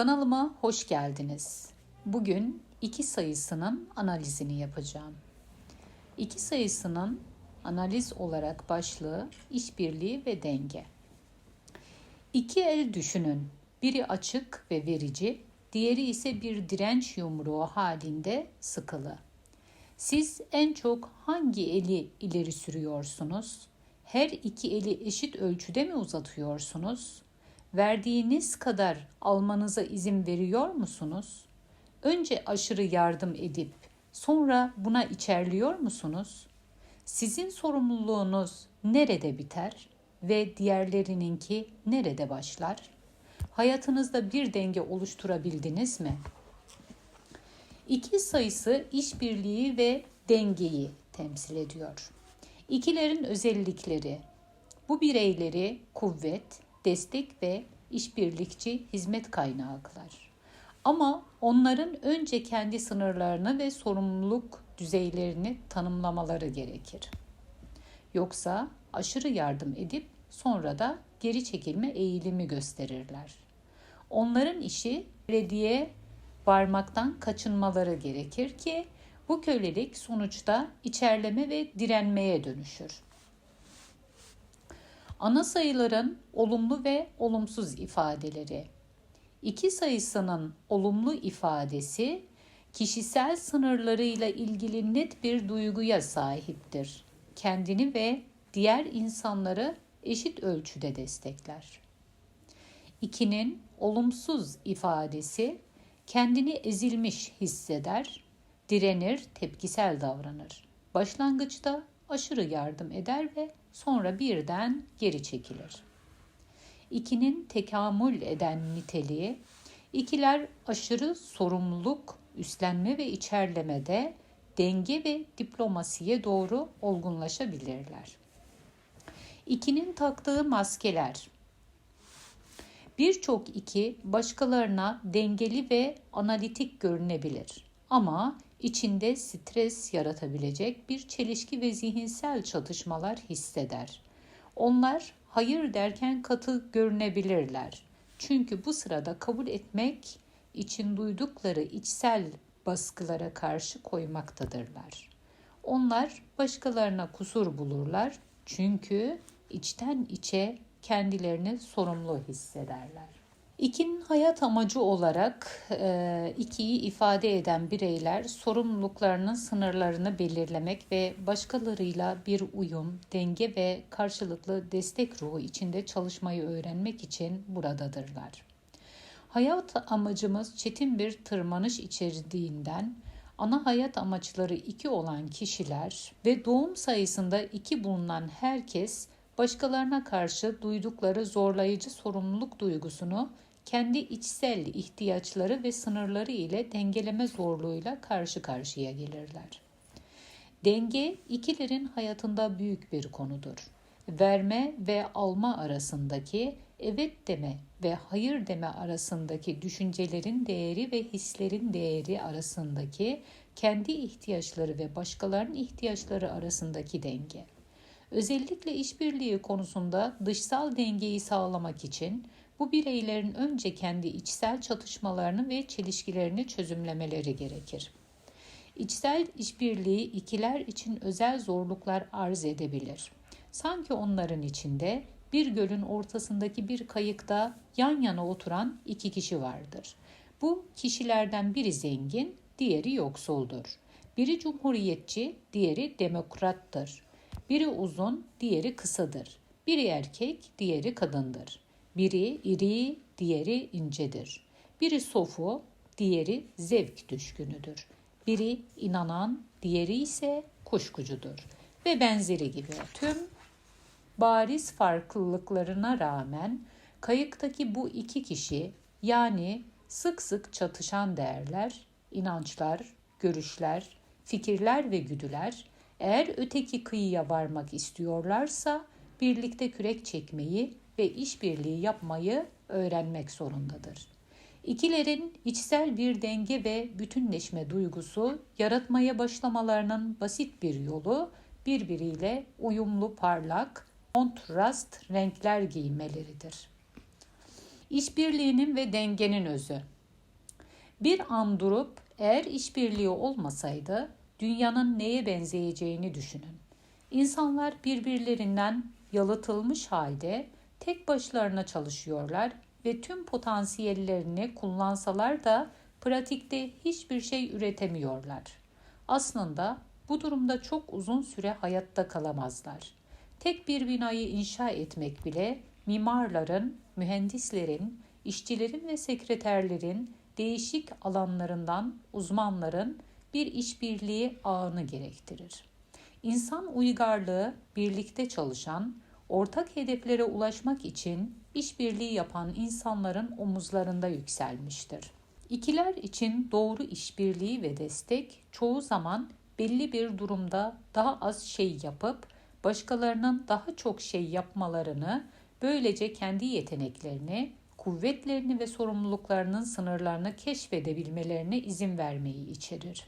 Kanalıma hoş geldiniz. Bugün iki sayısının analizini yapacağım. İki sayısının analiz olarak başlığı işbirliği ve denge. İki el düşünün. Biri açık ve verici, diğeri ise bir direnç yumruğu halinde sıkılı. Siz en çok hangi eli ileri sürüyorsunuz? Her iki eli eşit ölçüde mi uzatıyorsunuz? Verdiğiniz kadar almanıza izin veriyor musunuz? Önce aşırı yardım edip sonra buna içerliyor musunuz? Sizin sorumluluğunuz nerede biter ve diğerlerininki nerede başlar? Hayatınızda bir denge oluşturabildiniz mi? İki sayısı işbirliği ve dengeyi temsil ediyor. İkilerin özellikleri bu bireyleri kuvvet, destek ve işbirlikçi hizmet kaynağı. Ama onların önce kendi sınırlarını ve sorumluluk düzeylerini tanımlamaları gerekir. Yoksa aşırı yardım edip sonra da geri çekilme eğilimi gösterirler. Onların işi belediye varmaktan kaçınmaları gerekir ki bu kölelik sonuçta içerleme ve direnmeye dönüşür. Ana sayıların olumlu ve olumsuz ifadeleri. İki sayısının olumlu ifadesi kişisel sınırlarıyla ilgili net bir duyguya sahiptir. Kendini ve diğer insanları eşit ölçüde destekler. İkinin olumsuz ifadesi kendini ezilmiş hisseder, direnir, tepkisel davranır. Başlangıçta aşırı yardım eder ve sonra birden geri çekilir. İkinin tekamül eden niteliği, ikiler aşırı sorumluluk, üstlenme ve içerlemede denge ve diplomasiye doğru olgunlaşabilirler. İkinin taktığı maskeler, Birçok iki başkalarına dengeli ve analitik görünebilir ama içinde stres yaratabilecek bir çelişki ve zihinsel çatışmalar hisseder. Onlar hayır derken katı görünebilirler. Çünkü bu sırada kabul etmek için duydukları içsel baskılara karşı koymaktadırlar. Onlar başkalarına kusur bulurlar çünkü içten içe kendilerini sorumlu hissederler. İkinin hayat amacı olarak e, ikiyi ifade eden bireyler sorumluluklarının sınırlarını belirlemek ve başkalarıyla bir uyum, denge ve karşılıklı destek ruhu içinde çalışmayı öğrenmek için buradadırlar. Hayat amacımız çetin bir tırmanış içerdiğinden ana hayat amaçları iki olan kişiler ve doğum sayısında iki bulunan herkes başkalarına karşı duydukları zorlayıcı sorumluluk duygusunu kendi içsel ihtiyaçları ve sınırları ile dengeleme zorluğuyla karşı karşıya gelirler. Denge ikilerin hayatında büyük bir konudur. Verme ve alma arasındaki evet deme ve hayır deme arasındaki düşüncelerin değeri ve hislerin değeri arasındaki kendi ihtiyaçları ve başkalarının ihtiyaçları arasındaki denge. Özellikle işbirliği konusunda dışsal dengeyi sağlamak için bu bireylerin önce kendi içsel çatışmalarını ve çelişkilerini çözümlemeleri gerekir. İçsel işbirliği ikiler için özel zorluklar arz edebilir. Sanki onların içinde bir gölün ortasındaki bir kayıkta yan yana oturan iki kişi vardır. Bu kişilerden biri zengin, diğeri yoksuldur. Biri cumhuriyetçi, diğeri demokrattır. Biri uzun, diğeri kısadır. Biri erkek, diğeri kadındır. Biri iri, diğeri incedir. Biri sofu, diğeri zevk düşkünüdür. Biri inanan, diğeri ise kuşkucudur. Ve benzeri gibi tüm bariz farklılıklarına rağmen kayıktaki bu iki kişi yani sık sık çatışan değerler, inançlar, görüşler, fikirler ve güdüler eğer öteki kıyıya varmak istiyorlarsa birlikte kürek çekmeyi ve işbirliği yapmayı öğrenmek zorundadır. İkilerin içsel bir denge ve bütünleşme duygusu yaratmaya başlamalarının basit bir yolu birbiriyle uyumlu parlak, kontrast renkler giymeleridir. İşbirliğinin ve dengenin özü. Bir an durup eğer işbirliği olmasaydı dünyanın neye benzeyeceğini düşünün. İnsanlar birbirlerinden yalıtılmış halde tek başlarına çalışıyorlar ve tüm potansiyellerini kullansalar da pratikte hiçbir şey üretemiyorlar. Aslında bu durumda çok uzun süre hayatta kalamazlar. Tek bir binayı inşa etmek bile mimarların, mühendislerin, işçilerin ve sekreterlerin değişik alanlarından uzmanların bir işbirliği ağını gerektirir. İnsan uygarlığı birlikte çalışan, ortak hedeflere ulaşmak için işbirliği yapan insanların omuzlarında yükselmiştir. İkiler için doğru işbirliği ve destek çoğu zaman belli bir durumda daha az şey yapıp başkalarının daha çok şey yapmalarını, böylece kendi yeteneklerini, kuvvetlerini ve sorumluluklarının sınırlarını keşfedebilmelerine izin vermeyi içerir.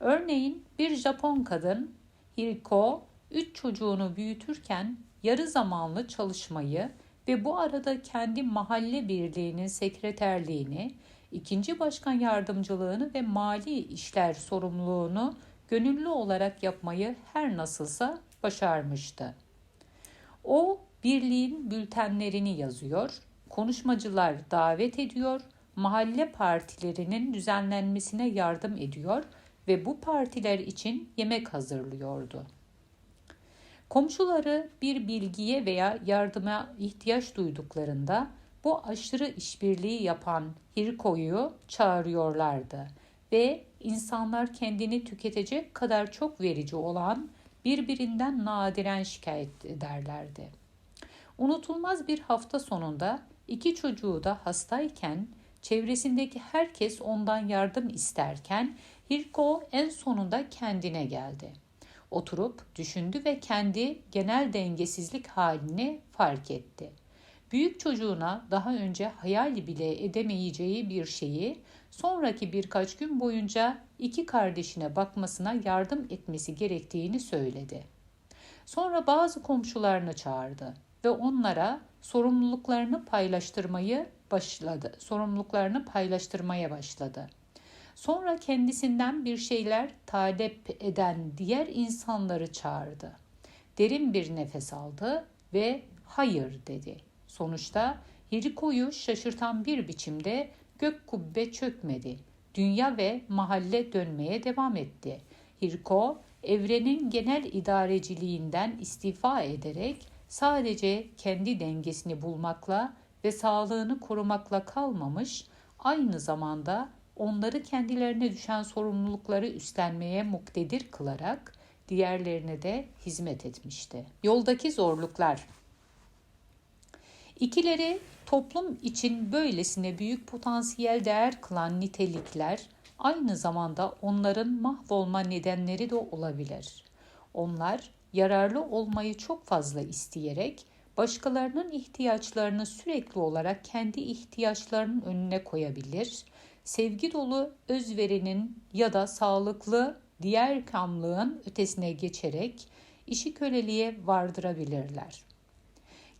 Örneğin bir Japon kadın Hiriko üç çocuğunu büyütürken yarı zamanlı çalışmayı ve bu arada kendi mahalle birliğinin sekreterliğini, ikinci başkan yardımcılığını ve mali işler sorumluluğunu gönüllü olarak yapmayı her nasılsa başarmıştı. O birliğin bültenlerini yazıyor, konuşmacılar davet ediyor, mahalle partilerinin düzenlenmesine yardım ediyor ve bu partiler için yemek hazırlıyordu. Komşuları bir bilgiye veya yardıma ihtiyaç duyduklarında bu aşırı işbirliği yapan Hirko'yu çağırıyorlardı ve insanlar kendini tüketecek kadar çok verici olan birbirinden nadiren şikayet ederlerdi. Unutulmaz bir hafta sonunda iki çocuğu da hastayken çevresindeki herkes ondan yardım isterken Hirko en sonunda kendine geldi. Oturup düşündü ve kendi genel dengesizlik halini fark etti. Büyük çocuğuna daha önce hayal bile edemeyeceği bir şeyi sonraki birkaç gün boyunca iki kardeşine bakmasına yardım etmesi gerektiğini söyledi. Sonra bazı komşularını çağırdı ve onlara sorumluluklarını paylaştırmayı başladı. Sorumluluklarını paylaştırmaya başladı. Sonra kendisinden bir şeyler talep eden diğer insanları çağırdı. Derin bir nefes aldı ve hayır dedi. Sonuçta Hiriko'yu şaşırtan bir biçimde gök kubbe çökmedi. Dünya ve mahalle dönmeye devam etti. Hirko, evrenin genel idareciliğinden istifa ederek sadece kendi dengesini bulmakla ve sağlığını korumakla kalmamış, aynı zamanda onları kendilerine düşen sorumlulukları üstlenmeye muktedir kılarak diğerlerine de hizmet etmişti. Yoldaki zorluklar İkileri toplum için böylesine büyük potansiyel değer kılan nitelikler aynı zamanda onların mahvolma nedenleri de olabilir. Onlar yararlı olmayı çok fazla isteyerek başkalarının ihtiyaçlarını sürekli olarak kendi ihtiyaçlarının önüne koyabilir, sevgi dolu özverinin ya da sağlıklı diğer kamlığın ötesine geçerek işi köleliğe vardırabilirler.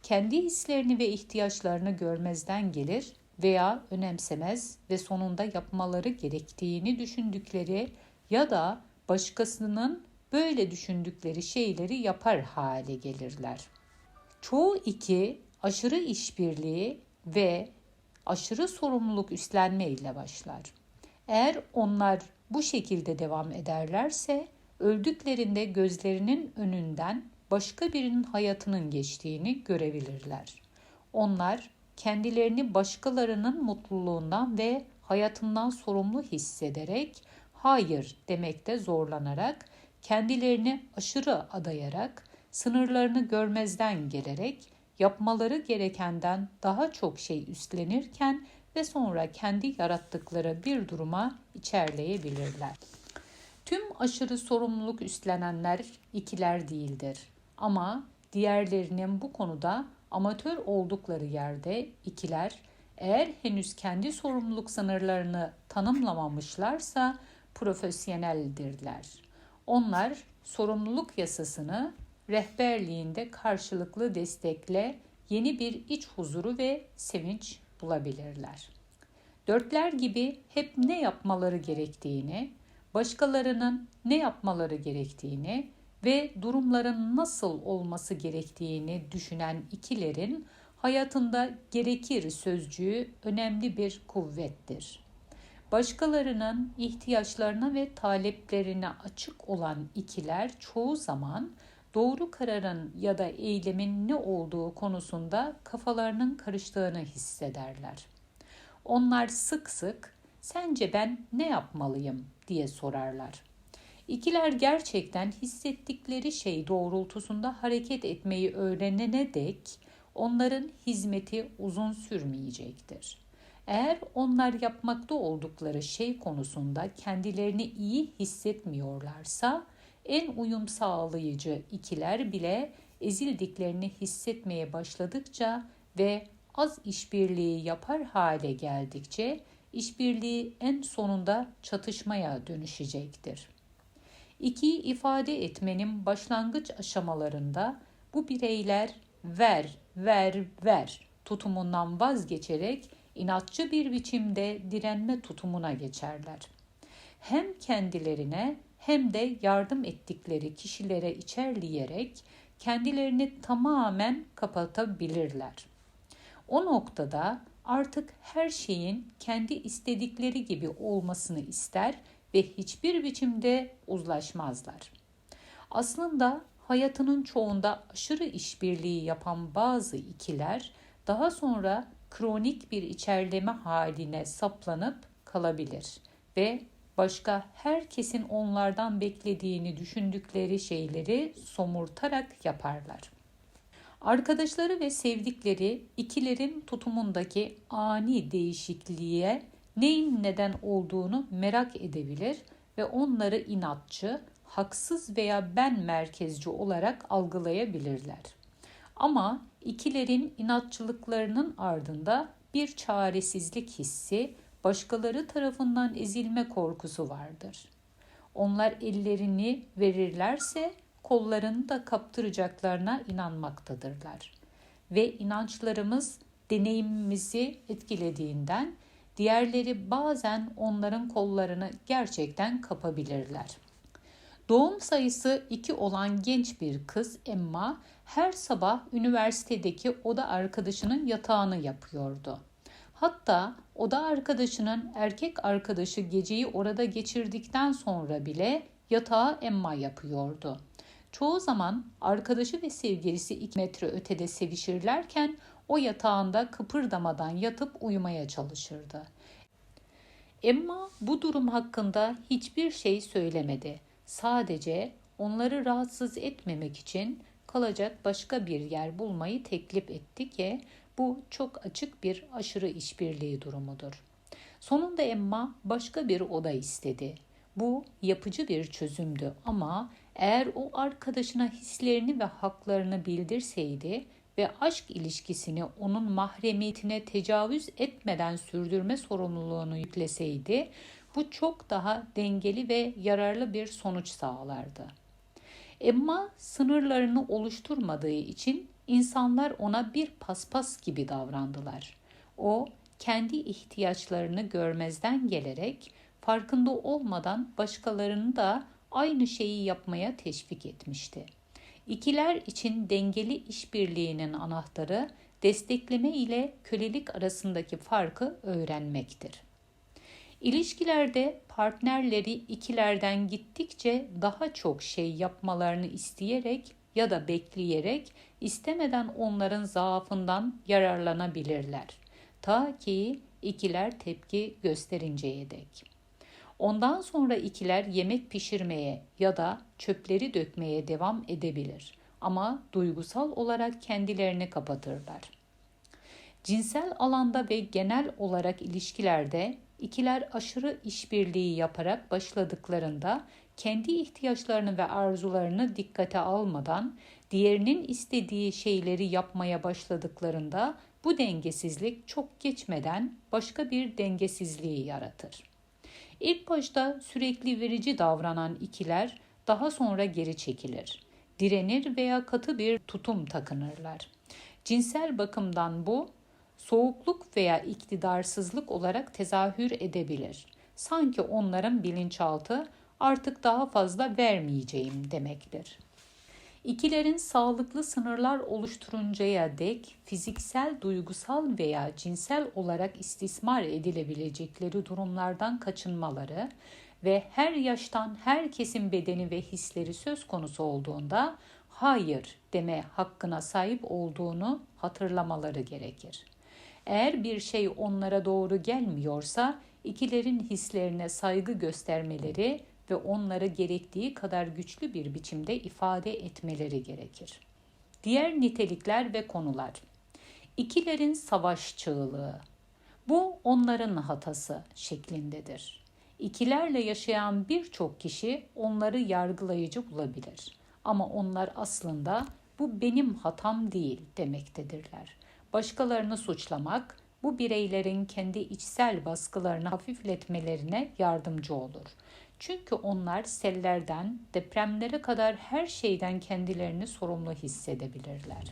Kendi hislerini ve ihtiyaçlarını görmezden gelir veya önemsemez ve sonunda yapmaları gerektiğini düşündükleri ya da başkasının böyle düşündükleri şeyleri yapar hale gelirler. Çoğu iki aşırı işbirliği ve aşırı sorumluluk üstlenme ile başlar. Eğer onlar bu şekilde devam ederlerse öldüklerinde gözlerinin önünden başka birinin hayatının geçtiğini görebilirler. Onlar kendilerini başkalarının mutluluğundan ve hayatından sorumlu hissederek hayır demekte zorlanarak kendilerini aşırı adayarak sınırlarını görmezden gelerek yapmaları gerekenden daha çok şey üstlenirken ve sonra kendi yarattıkları bir duruma içerleyebilirler. Tüm aşırı sorumluluk üstlenenler ikiler değildir. Ama diğerlerinin bu konuda amatör oldukları yerde ikiler eğer henüz kendi sorumluluk sınırlarını tanımlamamışlarsa profesyoneldirler. Onlar sorumluluk yasasını rehberliğinde karşılıklı destekle yeni bir iç huzuru ve sevinç bulabilirler. Dörtler gibi hep ne yapmaları gerektiğini, başkalarının ne yapmaları gerektiğini ve durumların nasıl olması gerektiğini düşünen ikilerin hayatında gerekir sözcüğü önemli bir kuvvettir. Başkalarının ihtiyaçlarına ve taleplerine açık olan ikiler çoğu zaman doğru kararın ya da eylemin ne olduğu konusunda kafalarının karıştığını hissederler. Onlar sık sık sence ben ne yapmalıyım diye sorarlar. İkiler gerçekten hissettikleri şey doğrultusunda hareket etmeyi öğrenene dek onların hizmeti uzun sürmeyecektir. Eğer onlar yapmakta oldukları şey konusunda kendilerini iyi hissetmiyorlarsa en uyum sağlayıcı ikiler bile ezildiklerini hissetmeye başladıkça ve az işbirliği yapar hale geldikçe işbirliği en sonunda çatışmaya dönüşecektir. İkiyi ifade etmenin başlangıç aşamalarında bu bireyler ver, ver, ver tutumundan vazgeçerek inatçı bir biçimde direnme tutumuna geçerler. Hem kendilerine hem de yardım ettikleri kişilere içerleyerek kendilerini tamamen kapatabilirler. O noktada artık her şeyin kendi istedikleri gibi olmasını ister ve hiçbir biçimde uzlaşmazlar. Aslında hayatının çoğunda aşırı işbirliği yapan bazı ikiler daha sonra kronik bir içerleme haline saplanıp kalabilir ve başka herkesin onlardan beklediğini düşündükleri şeyleri somurtarak yaparlar. Arkadaşları ve sevdikleri ikilerin tutumundaki ani değişikliğe neyin neden olduğunu merak edebilir ve onları inatçı, haksız veya ben merkezci olarak algılayabilirler. Ama ikilerin inatçılıklarının ardında bir çaresizlik hissi, başkaları tarafından ezilme korkusu vardır. Onlar ellerini verirlerse kollarını da kaptıracaklarına inanmaktadırlar. Ve inançlarımız deneyimimizi etkilediğinden diğerleri bazen onların kollarını gerçekten kapabilirler. Doğum sayısı 2 olan genç bir kız Emma her sabah üniversitedeki oda arkadaşının yatağını yapıyordu. Hatta oda arkadaşının erkek arkadaşı geceyi orada geçirdikten sonra bile yatağı Emma yapıyordu. Çoğu zaman arkadaşı ve sevgilisi 2 metre ötede sevişirlerken o yatağında kıpırdamadan yatıp uyumaya çalışırdı. Emma bu durum hakkında hiçbir şey söylemedi. Sadece onları rahatsız etmemek için kalacak başka bir yer bulmayı teklif etti ki bu çok açık bir aşırı işbirliği durumudur. Sonunda Emma başka bir oda istedi. Bu yapıcı bir çözümdü ama eğer o arkadaşına hislerini ve haklarını bildirseydi ve aşk ilişkisini onun mahremiyetine tecavüz etmeden sürdürme sorumluluğunu yükleseydi bu çok daha dengeli ve yararlı bir sonuç sağlardı. Emma sınırlarını oluşturmadığı için insanlar ona bir paspas gibi davrandılar. O kendi ihtiyaçlarını görmezden gelerek farkında olmadan başkalarını da aynı şeyi yapmaya teşvik etmişti. İkiler için dengeli işbirliğinin anahtarı destekleme ile kölelik arasındaki farkı öğrenmektir. İlişkilerde partnerleri ikilerden gittikçe daha çok şey yapmalarını isteyerek ya da bekleyerek istemeden onların zaafından yararlanabilirler. Ta ki ikiler tepki gösterinceye dek. Ondan sonra ikiler yemek pişirmeye ya da çöpleri dökmeye devam edebilir ama duygusal olarak kendilerini kapatırlar. Cinsel alanda ve genel olarak ilişkilerde ikiler aşırı işbirliği yaparak başladıklarında kendi ihtiyaçlarını ve arzularını dikkate almadan diğerinin istediği şeyleri yapmaya başladıklarında bu dengesizlik çok geçmeden başka bir dengesizliği yaratır. İlk başta sürekli verici davranan ikiler daha sonra geri çekilir. Direnir veya katı bir tutum takınırlar. Cinsel bakımdan bu soğukluk veya iktidarsızlık olarak tezahür edebilir. Sanki onların bilinçaltı artık daha fazla vermeyeceğim demektir. İkilerin sağlıklı sınırlar oluşturuncaya dek fiziksel, duygusal veya cinsel olarak istismar edilebilecekleri durumlardan kaçınmaları ve her yaştan herkesin bedeni ve hisleri söz konusu olduğunda hayır deme hakkına sahip olduğunu hatırlamaları gerekir. Eğer bir şey onlara doğru gelmiyorsa ikilerin hislerine saygı göstermeleri ve onları gerektiği kadar güçlü bir biçimde ifade etmeleri gerekir. Diğer nitelikler ve konular. İkilerin savaş çığlığı. Bu onların hatası şeklindedir. İkilerle yaşayan birçok kişi onları yargılayıcı bulabilir. Ama onlar aslında bu benim hatam değil demektedirler. Başkalarını suçlamak bu bireylerin kendi içsel baskılarını hafifletmelerine yardımcı olur. Çünkü onlar sellerden depremlere kadar her şeyden kendilerini sorumlu hissedebilirler.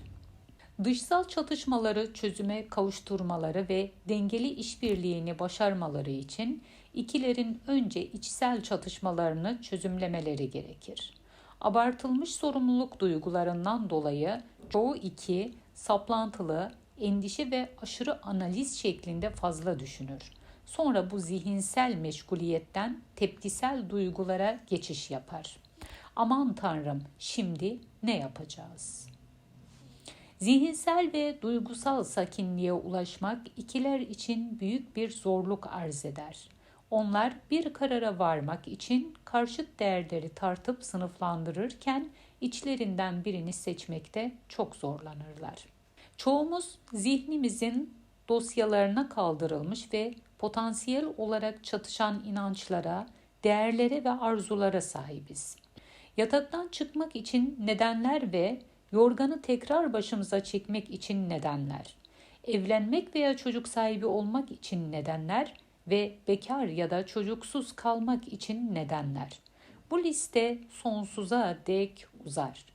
Dışsal çatışmaları çözüme kavuşturmaları ve dengeli işbirliğini başarmaları için ikilerin önce içsel çatışmalarını çözümlemeleri gerekir. Abartılmış sorumluluk duygularından dolayı çoğu iki saplantılı, endişe ve aşırı analiz şeklinde fazla düşünür. Sonra bu zihinsel meşguliyetten tepkisel duygulara geçiş yapar. Aman tanrım, şimdi ne yapacağız? Zihinsel ve duygusal sakinliğe ulaşmak ikiler için büyük bir zorluk arz eder. Onlar bir karara varmak için karşıt değerleri tartıp sınıflandırırken içlerinden birini seçmekte çok zorlanırlar. Çoğumuz zihnimizin dosyalarına kaldırılmış ve potansiyel olarak çatışan inançlara, değerlere ve arzulara sahibiz. Yataktan çıkmak için nedenler ve yorganı tekrar başımıza çekmek için nedenler. Evlenmek veya çocuk sahibi olmak için nedenler ve bekar ya da çocuksuz kalmak için nedenler. Bu liste sonsuza dek uzar.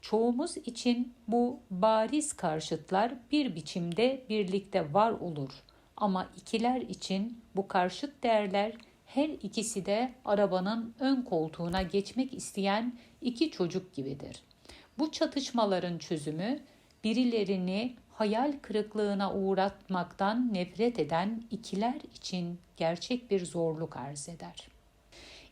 Çoğumuz için bu bariz karşıtlar bir biçimde birlikte var olur. Ama ikiler için bu karşıt değerler her ikisi de arabanın ön koltuğuna geçmek isteyen iki çocuk gibidir. Bu çatışmaların çözümü birilerini hayal kırıklığına uğratmaktan nefret eden ikiler için gerçek bir zorluk arz eder.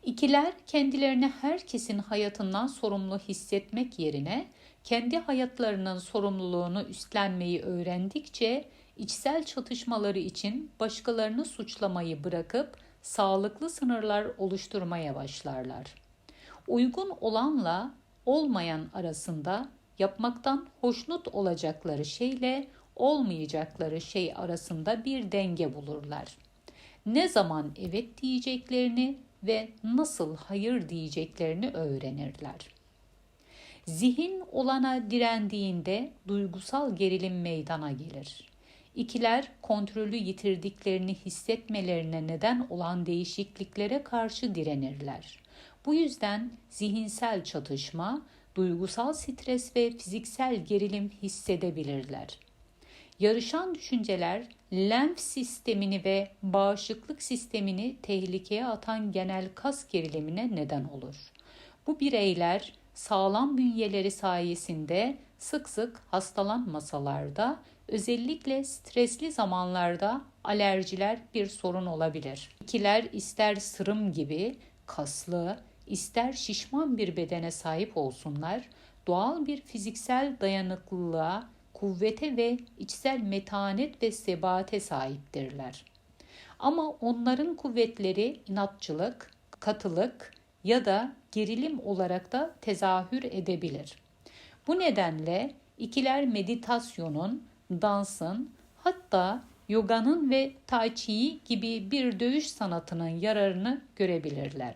İkiler kendilerini herkesin hayatından sorumlu hissetmek yerine kendi hayatlarının sorumluluğunu üstlenmeyi öğrendikçe içsel çatışmaları için başkalarını suçlamayı bırakıp sağlıklı sınırlar oluşturmaya başlarlar. Uygun olanla olmayan arasında yapmaktan hoşnut olacakları şeyle olmayacakları şey arasında bir denge bulurlar. Ne zaman evet diyeceklerini ve nasıl hayır diyeceklerini öğrenirler. Zihin olana direndiğinde duygusal gerilim meydana gelir. İkiler kontrolü yitirdiklerini hissetmelerine neden olan değişikliklere karşı direnirler. Bu yüzden zihinsel çatışma, duygusal stres ve fiziksel gerilim hissedebilirler. Yarışan düşünceler lenf sistemini ve bağışıklık sistemini tehlikeye atan genel kas gerilimine neden olur. Bu bireyler sağlam bünyeleri sayesinde sık sık hastalanmasalar da özellikle stresli zamanlarda alerjiler bir sorun olabilir. İkiler ister sırım gibi kaslı, ister şişman bir bedene sahip olsunlar, doğal bir fiziksel dayanıklılığa, kuvvete ve içsel metanet ve sebate sahiptirler. Ama onların kuvvetleri inatçılık, katılık ya da gerilim olarak da tezahür edebilir. Bu nedenle ikiler meditasyonun, dansın, hatta yoganın ve tai chi gibi bir dövüş sanatının yararını görebilirler.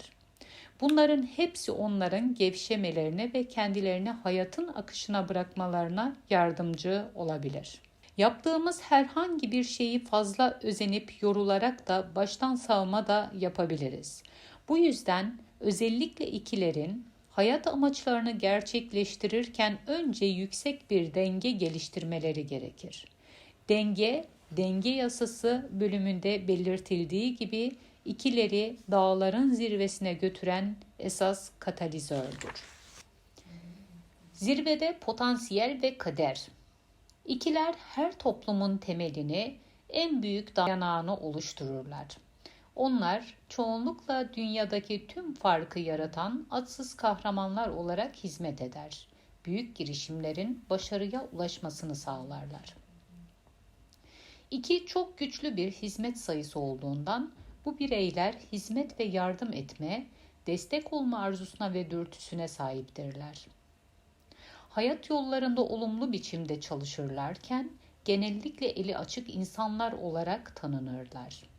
Bunların hepsi onların gevşemelerine ve kendilerini hayatın akışına bırakmalarına yardımcı olabilir. Yaptığımız herhangi bir şeyi fazla özenip yorularak da baştan savma da yapabiliriz. Bu yüzden özellikle ikilerin hayat amaçlarını gerçekleştirirken önce yüksek bir denge geliştirmeleri gerekir. Denge, denge yasası bölümünde belirtildiği gibi ikileri dağların zirvesine götüren esas katalizördür. Zirvede potansiyel ve kader. İkiler her toplumun temelini, en büyük dayanağını oluştururlar. Onlar çoğunlukla dünyadaki tüm farkı yaratan atsız kahramanlar olarak hizmet eder. Büyük girişimlerin başarıya ulaşmasını sağlarlar. İki çok güçlü bir hizmet sayısı olduğundan bu bireyler hizmet ve yardım etme, destek olma arzusuna ve dürtüsüne sahiptirler. Hayat yollarında olumlu biçimde çalışırlarken genellikle eli açık insanlar olarak tanınırlar.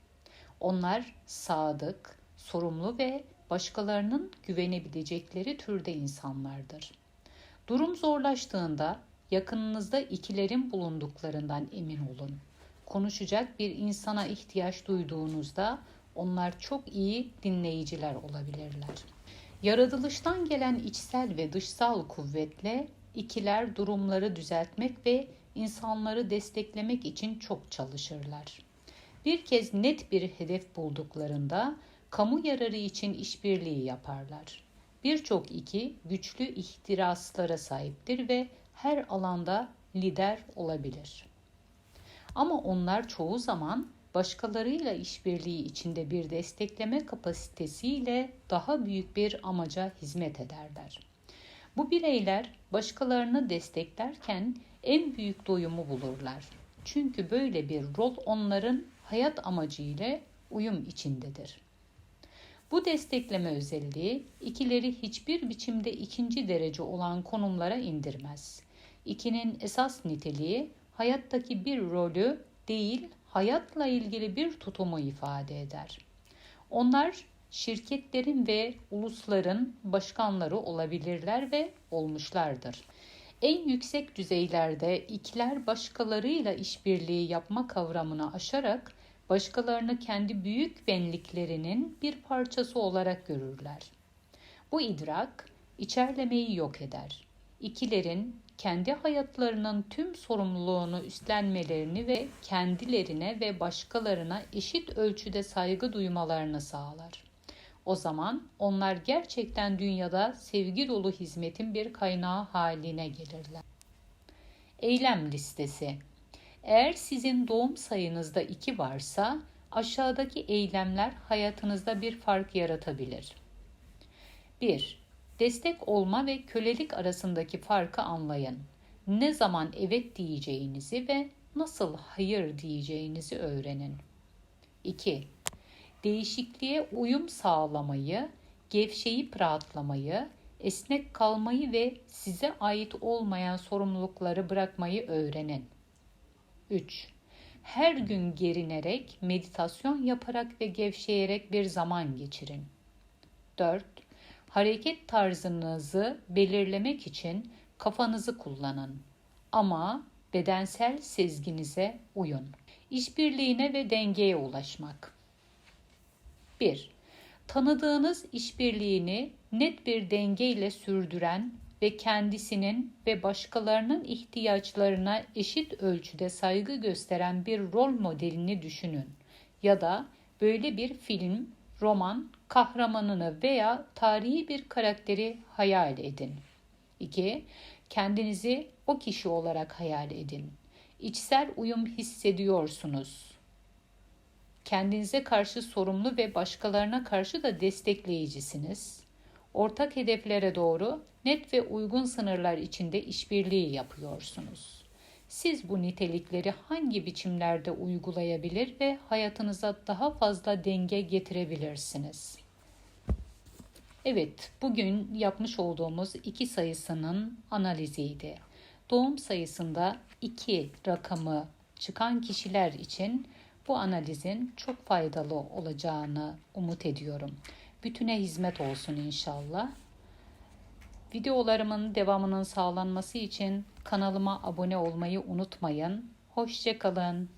Onlar sadık, sorumlu ve başkalarının güvenebilecekleri türde insanlardır. Durum zorlaştığında yakınınızda ikilerin bulunduklarından emin olun. Konuşacak bir insana ihtiyaç duyduğunuzda onlar çok iyi dinleyiciler olabilirler. Yaratılıştan gelen içsel ve dışsal kuvvetle ikiler durumları düzeltmek ve insanları desteklemek için çok çalışırlar. Bir kez net bir hedef bulduklarında kamu yararı için işbirliği yaparlar. Birçok iki güçlü ihtiraslara sahiptir ve her alanda lider olabilir. Ama onlar çoğu zaman başkalarıyla işbirliği içinde bir destekleme kapasitesiyle daha büyük bir amaca hizmet ederler. Bu bireyler başkalarını desteklerken en büyük doyumu bulurlar. Çünkü böyle bir rol onların hayat amacı ile uyum içindedir. Bu destekleme özelliği ikileri hiçbir biçimde ikinci derece olan konumlara indirmez. İkinin esas niteliği hayattaki bir rolü değil, hayatla ilgili bir tutumu ifade eder. Onlar şirketlerin ve ulusların başkanları olabilirler ve olmuşlardır. En yüksek düzeylerde ikiler başkalarıyla işbirliği yapma kavramını aşarak başkalarını kendi büyük benliklerinin bir parçası olarak görürler. Bu idrak içerlemeyi yok eder. İkilerin kendi hayatlarının tüm sorumluluğunu üstlenmelerini ve kendilerine ve başkalarına eşit ölçüde saygı duymalarını sağlar. O zaman onlar gerçekten dünyada sevgi dolu hizmetin bir kaynağı haline gelirler. Eylem listesi Eğer sizin doğum sayınızda 2 varsa aşağıdaki eylemler hayatınızda bir fark yaratabilir. 1. Destek olma ve kölelik arasındaki farkı anlayın. Ne zaman evet diyeceğinizi ve nasıl hayır diyeceğinizi öğrenin. 2 değişikliğe uyum sağlamayı, gevşeyip rahatlamayı, esnek kalmayı ve size ait olmayan sorumlulukları bırakmayı öğrenin. 3. Her gün gerinerek, meditasyon yaparak ve gevşeyerek bir zaman geçirin. 4. Hareket tarzınızı belirlemek için kafanızı kullanın. Ama bedensel sezginize uyun. İşbirliğine ve dengeye ulaşmak. 1. Tanıdığınız işbirliğini net bir dengeyle sürdüren ve kendisinin ve başkalarının ihtiyaçlarına eşit ölçüde saygı gösteren bir rol modelini düşünün ya da böyle bir film, roman, kahramanını veya tarihi bir karakteri hayal edin. 2. Kendinizi o kişi olarak hayal edin. İçsel uyum hissediyorsunuz kendinize karşı sorumlu ve başkalarına karşı da destekleyicisiniz. Ortak hedeflere doğru net ve uygun sınırlar içinde işbirliği yapıyorsunuz. Siz bu nitelikleri hangi biçimlerde uygulayabilir ve hayatınıza daha fazla denge getirebilirsiniz? Evet, bugün yapmış olduğumuz iki sayısının analiziydi. Doğum sayısında iki rakamı çıkan kişiler için bu analizin çok faydalı olacağını umut ediyorum. Bütüne hizmet olsun inşallah. Videolarımın devamının sağlanması için kanalıma abone olmayı unutmayın. Hoşçakalın.